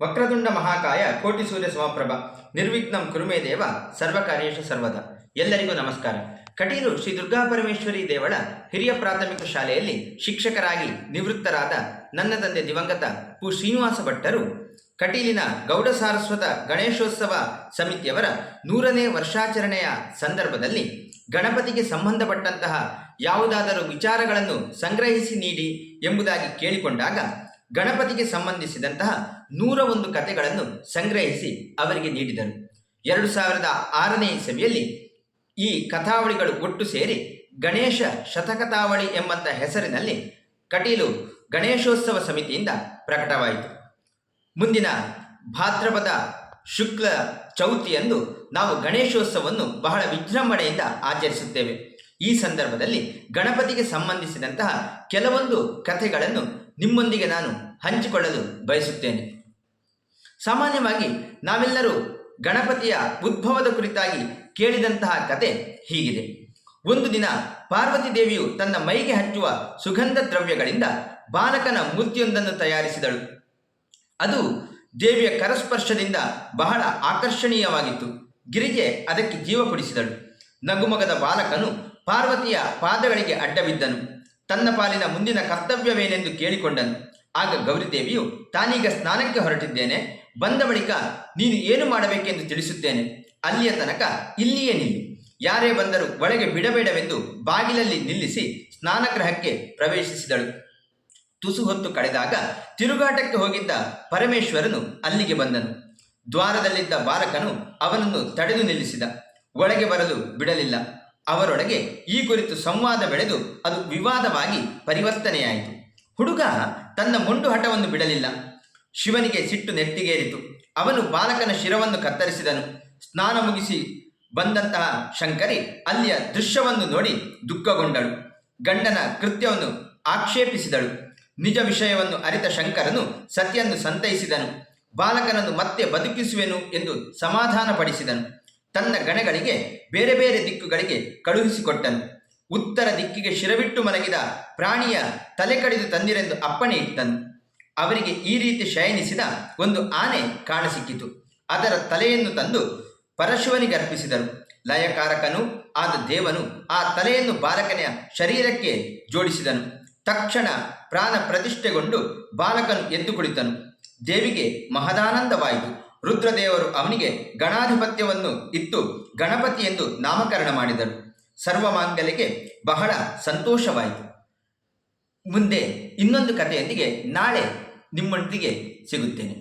ವಕ್ರತುಂಡ ಮಹಾಕಾಯ ಕೋಟಿ ಸೂರ್ಯ ಸಮಪ್ರಭ ನಿರ್ವಿಘ್ನಂ ಕುರುಮೇ ದೇವ ಸರ್ವಕಾರ್ಯೇಶು ಸರ್ವದ. ಎಲ್ಲರಿಗೂ ನಮಸ್ಕಾರ. ಕಟೀಲು ಶ್ರೀ ದುರ್ಗಾ ಪರಮೇಶ್ವರಿ ದೇವಳ ಹಿರಿಯ ಪ್ರಾಥಮಿಕ ಶಾಲೆಯಲ್ಲಿ ಶಿಕ್ಷಕರಾಗಿ ನಿವೃತ್ತರಾದ ನನ್ನ ತಂದೆ ದಿವಂಗತ ಪು. ಶ್ರೀನಿವಾಸ ಭಟ್ಟರು ಕಟೀಲಿನ ಗೌಡ ಸಾರಸ್ವತ ಗಣೇಶೋತ್ಸವ ಸಮಿತಿಯವರ ನೂರನೇ ವರ್ಷಾಚರಣೆಯ ಸಂದರ್ಭದಲ್ಲಿ ಗಣಪತಿಗೆ ಸಂಬಂಧಪಟ್ಟಂತಹ ಯಾವುದಾದರೂ ವಿಚಾರಗಳನ್ನು ಸಂಗ್ರಹಿಸಿ ನೀಡಿ ಎಂಬುದಾಗಿ ಕೇಳಿಕೊಂಡಾಗ ಗಣಪತಿಗೆ ಸಂಬಂಧಿಸಿದಂತಹ ನೂರ ಒಂದು ಕಥೆಗಳನ್ನು ಸಂಗ್ರಹಿಸಿ ಅವರಿಗೆ ನೀಡಿದರು. ಎರಡು ಸಾವಿರದ ಆರನೇ ಇಸವಿಯಲ್ಲಿ ಈ ಕಥಾವಳಿಗಳು ಒಟ್ಟು ಸೇರಿ ಗಣೇಶ ಶತಕಥಾವಳಿ ಎಂಬಂಥ ಹೆಸರಿನಲ್ಲಿ ಕಟೀಲು ಗಣೇಶೋತ್ಸವ ಸಮಿತಿಯಿಂದ ಪ್ರಕಟವಾಯಿತು. ಮುಂದಿನ ಭಾದ್ರಪದ ಶುಕ್ಲ ಚೌತಿಯಂದು ನಾವು ಗಣೇಶೋತ್ಸವವನ್ನು ಬಹಳ ವಿಜೃಂಭಣೆಯಿಂದ ಆಚರಿಸುತ್ತೇವೆ. ಈ ಸಂದರ್ಭದಲ್ಲಿ ಗಣಪತಿಗೆ ಸಂಬಂಧಿಸಿದಂತಹ ಕೆಲವೊಂದು ಕಥೆಗಳನ್ನು ನಿಮ್ಮೊಂದಿಗೆ ನಾನು ಹಂಚಿಕೊಳ್ಳಲು ಬಯಸುತ್ತೇನೆ. ಸಾಮಾನ್ಯವಾಗಿ ನಾವೆಲ್ಲರೂ ಗಣಪತಿಯ ಉದ್ಭವದ ಕುರಿತಾಗಿ ಕೇಳಿದಂತಹ ಕತೆ ಹೀಗಿದೆ. ಒಂದು ದಿನ ಪಾರ್ವತಿ ದೇವಿಯು ತನ್ನ ಮೈಗೆ ಹಚ್ಚುವ ಸುಗಂಧ ದ್ರವ್ಯಗಳಿಂದ ಬಾಲಕನ ಮೂರ್ತಿಯೊಂದನ್ನು ತಯಾರಿಸಿದಳು. ಅದು ದೇವಿಯ ಕರಸ್ಪರ್ಶದಿಂದ ಬಹಳ ಆಕರ್ಷಣೀಯವಾಗಿತ್ತು. ಗಿರಿಗೆ ಅದಕ್ಕೆ ಜೀವ ಕೊಡಿಸಿದಳು. ನಗುಮಗದ ಬಾಲಕನು ಪಾರ್ವತಿಯ ಪಾದಗಳಿಗೆ ಅಡ್ಡಬಿದ್ದನು. ತನ್ನ ಪಾಲಿನ ಮುಂದಿನ ಕರ್ತವ್ಯವೇನೆಂದು ಕೇಳಿಕೊಂಡನು. ಆಗ ಗೌರಿದೇವಿಯು, ತಾನೀಗ ಸ್ನಾನಕ್ಕೆ ಹೊರಟಿದ್ದೇನೆ. ಬಂದ ಬಳಿಕ ನೀನು ಏನು ಮಾಡಬೇಕೆಂದು ತಿಳಿಸುತ್ತೇನೆ. ಅಲ್ಲಿಯ ತನಕ ಇಲ್ಲಿಯೇ ನಿಲ್ಲು. ಯಾರೇ ಬಂದರೂ ಒಳಗೆ ಬಿಡಬೇಡವೆಂದು ಬಾಗಿಲಲ್ಲಿ ನಿಲ್ಲಿಸಿ ಸ್ನಾನಗೃಹಕ್ಕೆ ಪ್ರವೇಶಿಸಿದಳು. ತುಸು ಹೊತ್ತು ಕಳೆದಾಗ ತಿರುಗಾಟಕ್ಕೆ ಹೋಗಿದ್ದ ಪರಮೇಶ್ವರನು ಅಲ್ಲಿಗೆ ಬಂದನು. ದ್ವಾರದಲ್ಲಿದ್ದ ಬಾಲಕನು ಅವನನ್ನು ತಡೆದು ನಿಲ್ಲಿಸಿದ. ಒಳಗೆ ಬರಲು ಬಿಡಲಿಲ್ಲ. ಅವರೊಳಗೆ ಈ ಕುರಿತು ಸಂವಾದ ಬೆಳೆದು ಅದು ವಿವಾದವಾಗಿ ಪರಿವರ್ತನೆಯಾಯಿತು. ಹುಡುಗ ತನ್ನ ಮುಂಡು ಹಠವನ್ನು ಬಿಡಲಿಲ್ಲ. ಶಿವನಿಗೆ ಸಿಟ್ಟು ನೆಟ್ಟಿಗೇರಿತು. ಅವನು ಬಾಲಕನ ಶಿರವನ್ನು ಕತ್ತರಿಸಿದನು. ಸ್ನಾನ ಮುಗಿಸಿ ಬಂದಂತಹ ಶಂಕರಿ ಅಲ್ಲಿಯ ದೃಶ್ಯವನ್ನು ನೋಡಿ ದುಃಖಗೊಂಡಳು. ಗಂಡನ ಕೃತ್ಯವನ್ನು ಆಕ್ಷೇಪಿಸಿದಳು. ನಿಜ ವಿಷಯವನ್ನು ಅರಿತ ಶಂಕರನು ಸತಿಯನ್ನು ಸಂತೈಸಿದನು. ಬಾಲಕನನ್ನು ಮತ್ತೆ ಬದುಕಿಸುವೆನು ಎಂದು ಸಮಾಧಾನಪಡಿಸಿದನು. ತನ್ನ ಗಣಗಳಿಗೆ ಬೇರೆ ಬೇರೆ ದಿಕ್ಕುಗಳಿಗೆ ಕಳುಹಿಸಿಕೊಟ್ಟನು. ಉತ್ತರ ದಿಕ್ಕಿಗೆ ಶಿರವಿಟ್ಟು ಮಲಗಿದ ಪ್ರಾಣಿಯ ತಲೆ ಕಡಿದು ತಂದಿರೆಂದು ಅಪ್ಪಣೆ ಇಟ್ಟನು. ಅವರಿಗೆ ಈ ರೀತಿ ಶಯನಿಸಿದ ಒಂದು ಆನೆ ಕಾಣಸಿಕ್ಕಿತು. ಅದರ ತಲೆಯನ್ನು ತಂದು ಪರಶುವನಿಗೆ ಅರ್ಪಿಸಿದರು. ಲಯಕಾರಕನು ಆದ ದೇವನು ಆ ತಲೆಯನ್ನು ಬಾಲಕನ ಶರೀರಕ್ಕೆ ಜೋಡಿಸಿದನು. ತಕ್ಷಣ ಪ್ರಾಣ ಪ್ರತಿಷ್ಠೆಗೊಂಡು ಬಾಲಕನು ಎದ್ದು ಕುಳಿತನು. ದೇವಿಗೆ ಮಹದಾನಂದವಾಯಿತು. ರುದ್ರದೇವರು ಅವನಿಗೆ ಗಣಾಧಿಪತ್ಯವನ್ನು ಇತ್ತು ಗಣಪತಿ ಎಂದು ನಾಮಕರಣ ಮಾಡಿದರು ಸರ್ವಮಾಂಗಲಿಗೆ ಬಹಳ ಸಂತೋಷವಾಯಿತು. ಮುಂದೆ ಇನ್ನೊಂದು ಕಥೆಯೊಂದಿಗೆ ನಾಳೆ ನಿಮ್ಮೊಂದಿಗೆ ಸಿಗುತ್ತೇನೆ.